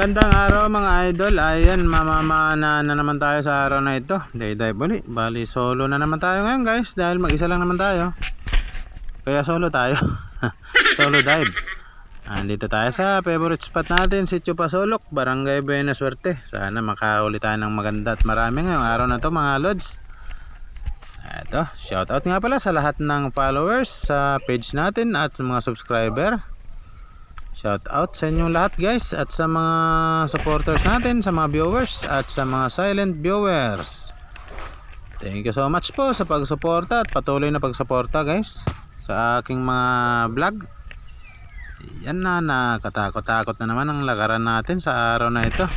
Magandang araw mga idol. Ayan, mamamana na naman tayo sa araw na ito. Day dive uli. Bali, solo na naman tayo ngayon guys. Dahil mag-isa lang naman tayo. Kaya solo tayo. solo dive. Andito tayo sa favorite spot natin, Sitio Pasolok, Barangay Buena Suerte. Sana makahuli tayo ng maganda at marami ngayong araw na to mga lods. Ito, shoutout nga pala sa lahat ng followers sa page natin at mga subscriber. Shout out sa inyong lahat guys at sa mga supporters natin, sa mga viewers at sa mga silent viewers. Thank you so much po sa pagsuporta at patuloy na pagsuporta guys sa aking mga vlog. Yan na nakatakot-takot na naman ang lakaran natin sa araw na ito.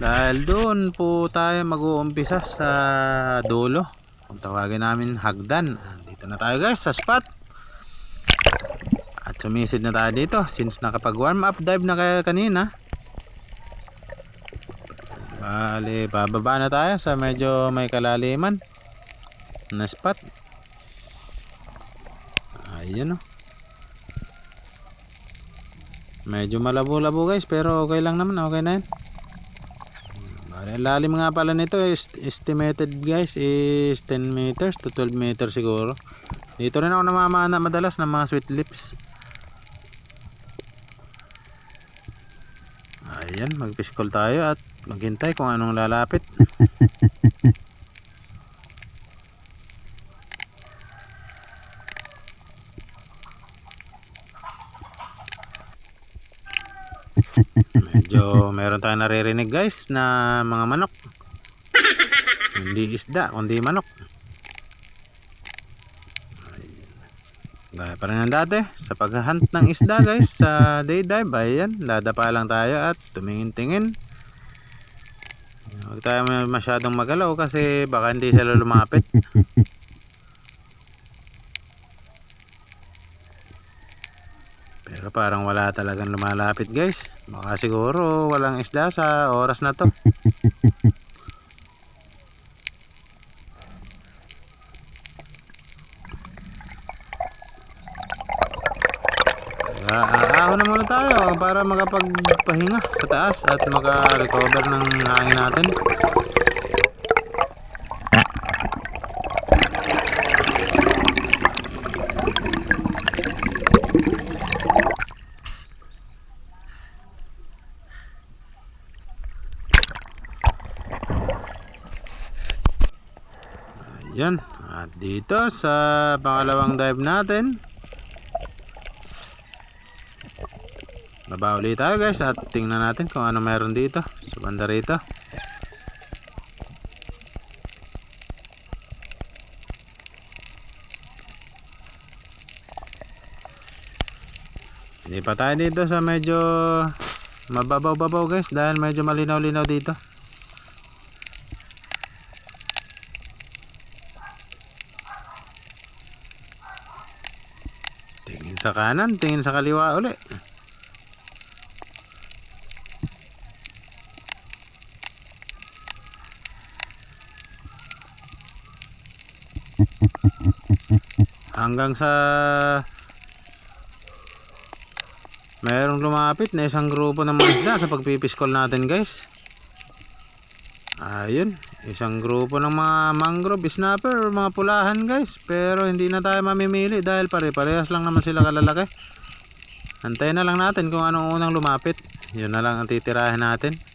Dahil doon po tayo mag-uumpisa sa dulo. Kung tawagin namin hagdan. Dito na tayo guys sa spot. At sumisid na tayo dito since nakapag warm up dive na kaya kanina. Bali, bababa na tayo sa medyo may kalaliman na spot. Ayun oh. Medyo malabo-labo guys pero okay lang naman, okay na yan. Bali, lalim nga pala nito is estimated guys is 10 meters to 12 meters siguro. Dito rin ako namamana madalas ng mga sweet lips. Ayan, magpiskol tayo at maghintay kung anong lalapit. Medyo meron tayong naririnig guys na mga manok. Hindi isda, kundi manok. Gaya pa rin ng dati sa paghahunt ng isda guys sa day dive. Ayan, dadapa lang tayo at tumingin-tingin. Huwag tayo masyadong magalaw kasi baka hindi sila lumapit. Pero parang wala talagang lumalapit guys. Baka siguro walang isda sa oras na to. Kaya aahon na muna tayo para makapagpahinga sa taas at maka-recover ng hangin natin. Yan. At dito sa pangalawang dive natin. Baba ulit tayo guys at tingnan natin kung ano meron dito sa banda rito. Hindi pa tayo dito sa medyo mababaw-babaw guys dahil medyo malinaw-linaw dito. Tingin sa kanan, tingin sa kaliwa uli. Hanggang sa mayroong lumapit na isang grupo ng mga sa pagpipiskol natin guys. Ayun isang grupo ng mga mangrove snapper or mga pulahan guys. Pero hindi na tayo mamimili dahil pare-parehas lang naman sila kalalaki. Antayin na lang natin kung anong unang lumapit. Yun na lang ang titirahin natin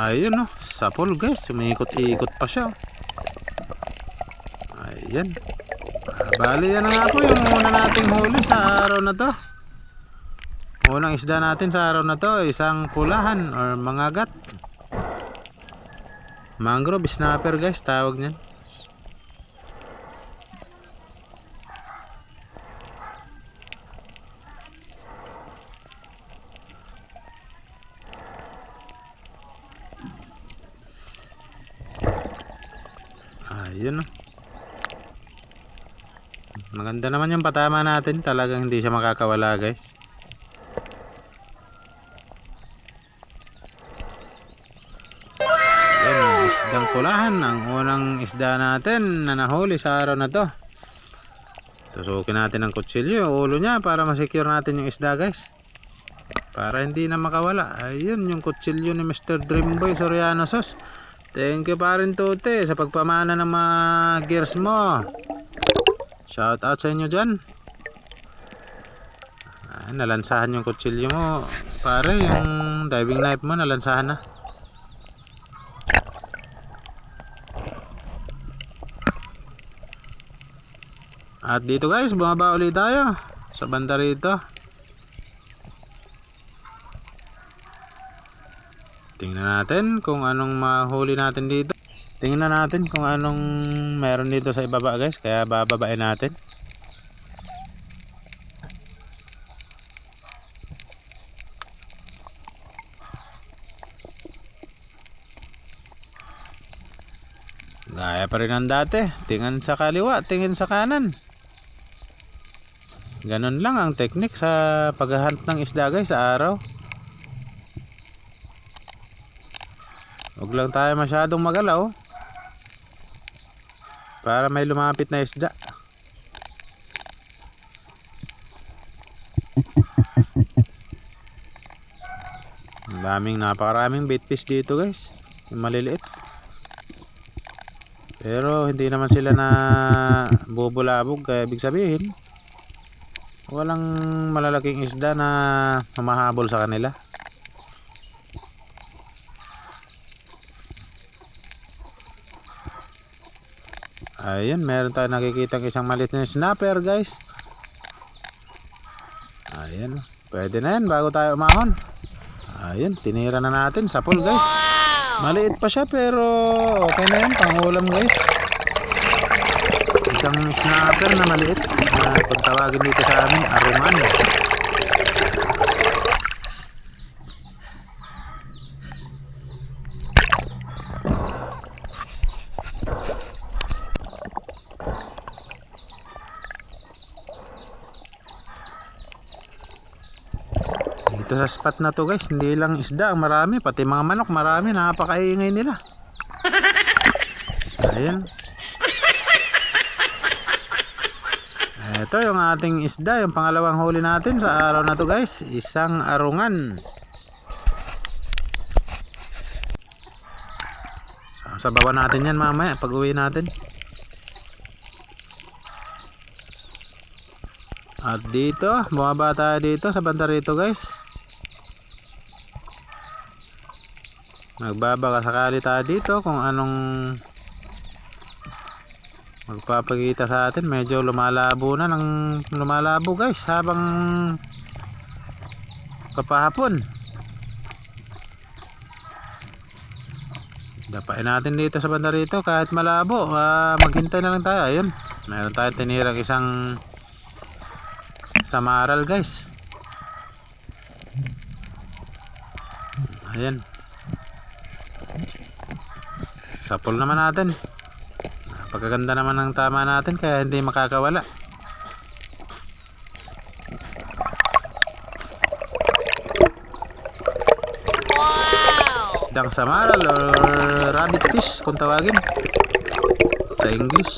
Ayun no, sapol guys, sumiikot-ikot pa siya. Ayan. Bali yan na nga po yung una nating huli sa araw na to. Unang isda natin sa araw na to, isang pulahan or mangagat. Mangrove snapper guys, tawag niyan. Ayun. Maganda naman yung patama natin. Talagang hindi siya makakawala guys. Yan, Isdang pulahan, ang unang isda natin na nahuli sa araw na to. Tusukin natin ang kutsilyo, ulo niya para masecure natin yung isda guys. Para hindi na makawala. Ayun yung kutsilyo ni Mr. Dreamboy Soriano Sos. Thank you pa rin Tute sa pagpamana ng mga gears mo. Shout out sa inyo dyan. Ah, nalansahan yung kutsilyo mo. Pare, yung diving knife mo nalansahan na. At dito guys, bumaba ulit tayo sa banda rito. Tingnan natin kung anong mahuli natin dito. Tingnan natin kung anong meron dito sa ibaba guys, kaya bababain natin. Gaya pa rin ang dati. Tingin sa kaliwa, tingin sa kanan. Ganon lang ang technique sa paghahunt ng isda guys sa araw. Huwag lang tayo masyadong magalaw. Para may lumapit na isda. Daming napakaraming bait fish dito guys. Yung maliliit. Pero hindi naman sila na bubulabog kaya ibig sabihin walang malalaking isda na humahabol sa kanila. Ayun, meron tayo nakikita isang maliit na snapper guys. Ayun, pwede na yan bago tayo umahon. Ayun, tinira na natin sa pool guys. Maliit pa siya pero okay na yan, pangulam guys. Isang snapper na maliit na kung tawagin dito sa amin, aruman. Dito sa spot na to guys, hindi lang isda, marami, pati mga manok, marami, napakaingay nila. Ayan. Ito yung ating isda, yung pangalawang huli natin sa araw na to guys, isang arungan. Sabawan natin yan mamaya pag uwi natin. At dito, bumaba tayo dito sa banda rito guys. Magbabaka sakali tayo dito kung anong magpapakita sa atin. Medyo lumalabo na ng lumalabo guys habang kapahapon. Dapain natin dito sa banda rito kahit malabo. ah, maghintay na lang tayo. Ayun. Meron tayo tinirang isang samaral guys. Ayan. Sapol naman natin. Pagkaganda naman ng tama natin kaya hindi makakawala. Isdang samaral or rabbit fish kung tawagin sa English.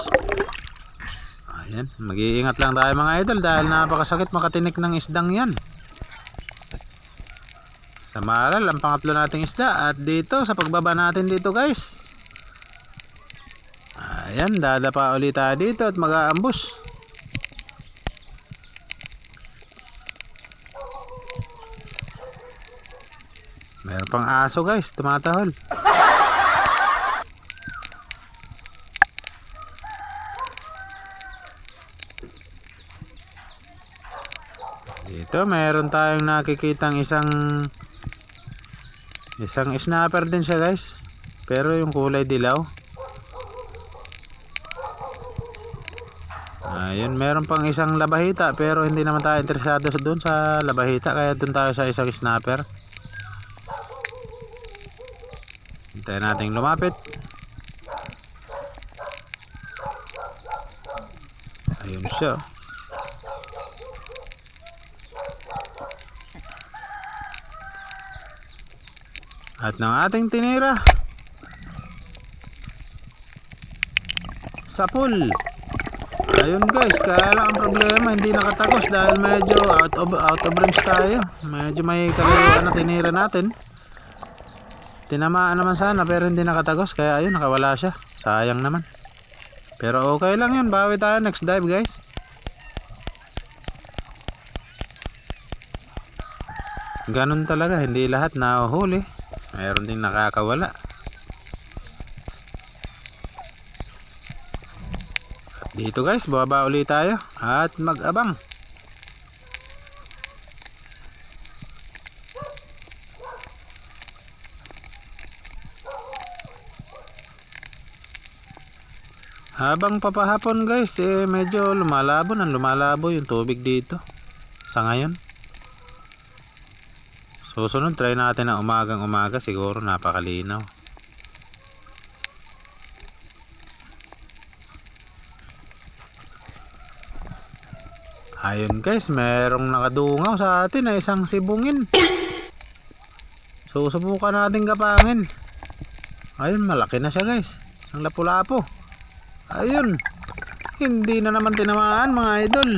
Ayan, mag-iingat lang tayo mga idol dahil napakasakit makatinik ng isdang yan. Samaral ang pangatlo nating isda at dito sa pagbaba natin dito guys. Ayan, dadapa ulit tayo dito at mag-aambus. Meron pang aso guys, tumatahol. Dito meron tayong nakikitang isang isang snapper din siya guys. Pero yung kulay dilaw. Ayun, meron pang isang labahita pero hindi naman tayo interesado sa doon sa labahita kaya doon tayo sa isang snapper. Hintayin natin lumapit. Ayun siya. At ng ating tinira. sa pool. Ayun guys, kaya lang ang problema, hindi nakatagos dahil medyo out of, out of range tayo. Medyo may kalayuan na tinira natin. Tinamaan naman sana pero hindi nakatagos kaya ayun nakawala siya. Sayang naman. Pero okay lang yun, bawi tayo next dive guys. Ganun talaga, hindi lahat nahuhuli. Mayroon din nakakawala. Dito guys, bababa ulit tayo at mag-abang. Habang papahapon guys, eh medyo lumalabo ng lumalabo yung tubig dito. Sa ngayon. Susunod, try natin na umagang umaga. Siguro napakalinaw. Ayun guys, merong nakadungaw sa atin na isang sibungin. Susubukan natin kapangin. Ayun, malaki na siya guys. Isang lapu-lapo. Ayun. Hindi na naman tinamaan mga idol.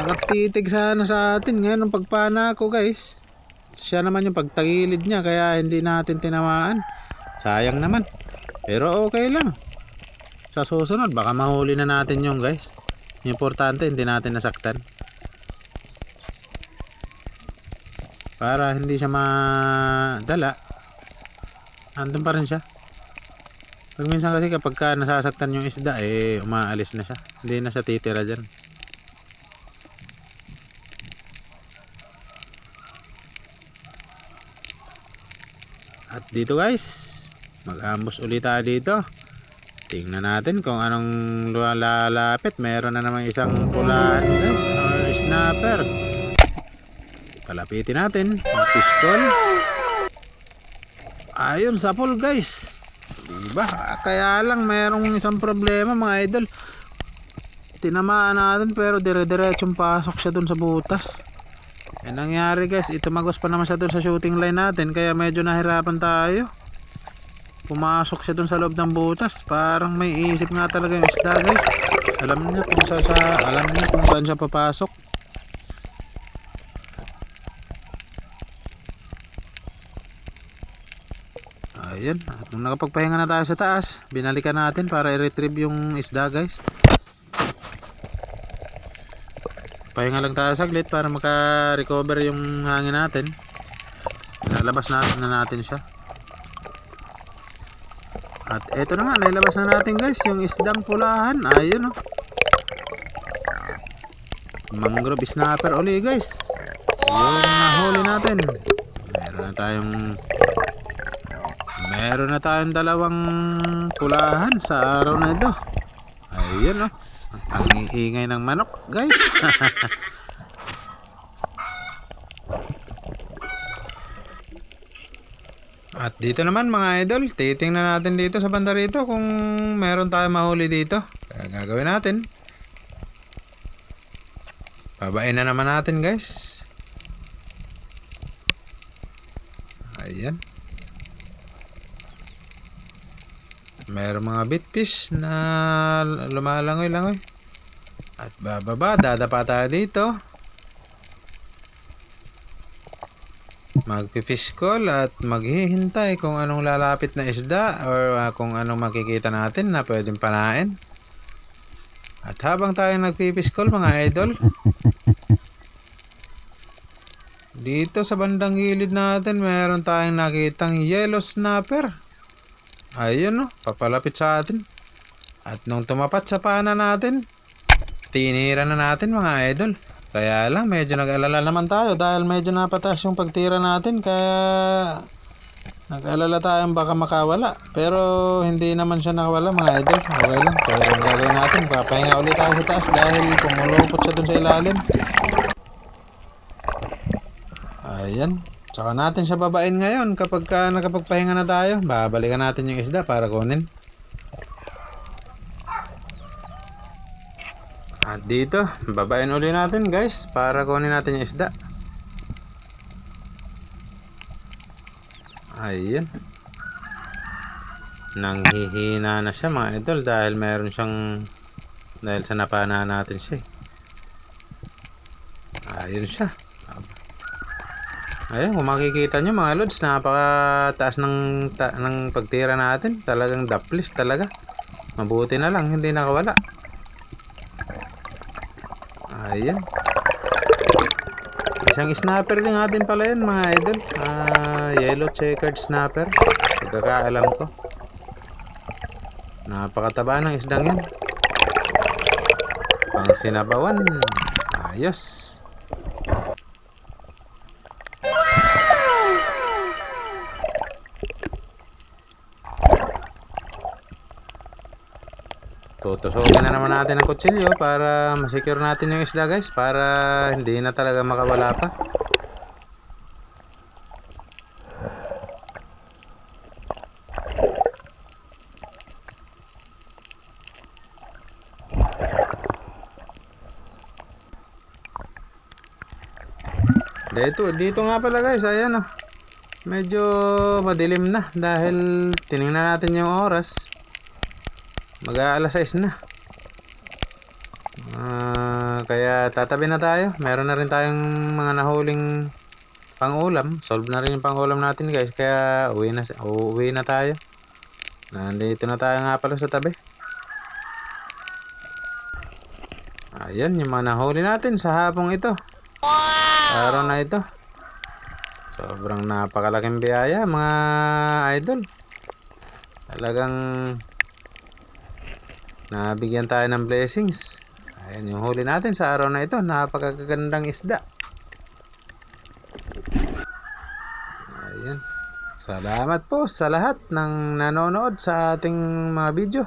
Nakatitig sana sa atin ngayon ang pagpana ko guys. Siya naman yung pagtagilid niya kaya hindi natin tinamaan. Sayang naman. Pero okay lang. Sa susunod baka mahuli na natin yung guys. Importante hindi natin nasaktan. Para hindi siya madala. Andun pa rin siya. Pag minsan kasi kapag ka nasasaktan yung isda eh umaalis na siya. Hindi na siya titira dyan. At dito guys, mag-ambos ulit tayo dito. Tingnan natin kung anong lalapit. Meron na naman isang pulaan guys, or snapper. Palapitin natin, ang pistol. Ayun, sa pool guys. Diba? Kaya lang merong isang problema mga idol. Tinamaan natin pero dire-diretsong pasok siya dun sa butas. Eh nangyari guys, itumagos pa naman siya dun sa shooting line natin kaya medyo nahirapan tayo. Pumasok siya dun sa loob ng butas. Parang may isip nga talaga yung isda guys. Alam niya kung saan siya, alam niya kung saan siya papasok. Ayun, at nung nakapagpahinga na tayo sa taas, binalikan natin para i-retrieve yung isda guys. Pahinga lang tayo saglit para maka-recover yung hangin natin. Nalabas na, na natin siya. At eto na nga, nailabas na natin guys, yung isdang pulahan. Ayun oh. Mangrove snapper uli guys. Yung nahuli natin. Meron na tayong Meron na tayong dalawang pulahan sa araw na ito. Ayun oh. Ang iingay ng manok, guys. At dito naman mga idol, titingnan natin dito sa banda rito kung meron tayong mahuli dito. Kaya gagawin natin. Babain na naman natin guys. Ayan. Meron mga bitfish na lumalangoy-langoy. At bababa, dadapa tayo dito. Magpifish call at maghihintay kung anong lalapit na isda or uh, kung anong makikita natin na pwedeng panain. At habang tayo nagpifish call mga idol, dito sa bandang gilid natin meron tayong nakitang yellow snapper. Ayun no, papalapit sa atin. At nung tumapat sa pana natin, tinira na natin mga idol. Kaya lang medyo nag-alala naman tayo dahil medyo napatas yung pagtira natin kaya nag-alala tayong baka makawala. Pero hindi naman siya nakawala mga idol. Okay lang. Kaya ang gagawin natin, papahinga ulit tayo sa taas dahil pumulupot siya dun sa ilalim. Ayan. Tsaka natin siya babain ngayon kapag ka nakapagpahinga na tayo. Babalikan natin yung isda para kunin. At dito, babain uli natin guys para kunin natin yung isda. Ayan. Nanghihina na siya mga idol dahil meron siyang dahil sa napana natin siya. eh. Ayun siya. Ayun, kung makikita nyo mga lods, napakataas ng, ta, ng pagtira natin. Talagang daplis talaga. Mabuti na lang, hindi nakawala. Ayan. Isang snapper din natin pala yun mga idol. Ah, yellow checkered snapper. Pagkakaalam ko. Napakataba ng isdang yan. Pang sinabawan. Ayos. Tutusukin na naman natin ang kutsilyo para masecure natin yung isda guys para hindi na talaga makawala pa. Dito, dito nga pala guys, ayan oh. Medyo madilim na dahil tiningnan natin yung oras. Mag-aalas 6 na. Tatabi na tayo. Meron na rin tayong mga nahuling pang-ulam. Solve na rin yung pang-ulam natin guys. Kaya uwi na, uwi na tayo. Nandito na tayo nga pala sa tabi. Ayan yung mga nahuli natin sa hapong ito. Araw na ito. Sobrang napakalaking biyaya mga idol. Talagang nabigyan tayo ng blessings. Ayan yung huli natin sa araw na ito. Napakagandang isda. Ayan. Salamat po sa lahat ng nanonood sa ating mga video.